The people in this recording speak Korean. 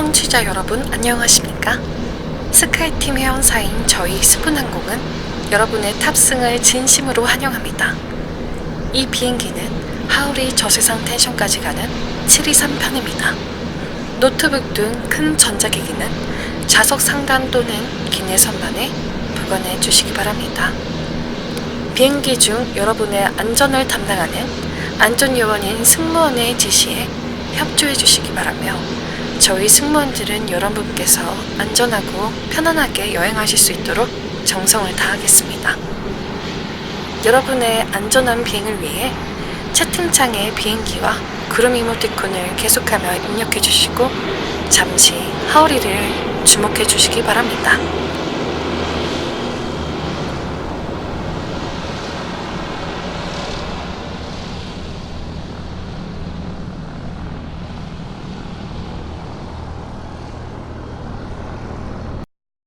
청취자 여러분 안녕하십니까? 스카이팀 회원사인 저희 스푼항공은 여러분의 탑승을 진심으로 환영합니다. 이 비행기는 하울이 저세상 텐션까지 가는 723편입니다. 노트북 등 큰 전자기기는 좌석 상단 또는 기내 선반에 보관해 주시기 바랍니다. 비행기 중 여러분의 안전을 담당하는 안전요원인 승무원의 지시에 협조해 주시기 바라며 저희 승무원들은 여러분께서 안전하고 편안하게 여행하실 수 있도록 정성을 다하겠습니다. 여러분의 안전한 비행을 위해 채팅창에 비행기와 구름 이모티콘을 계속하며 입력해 주시고 잠시 하울이를 주목해 주시기 바랍니다.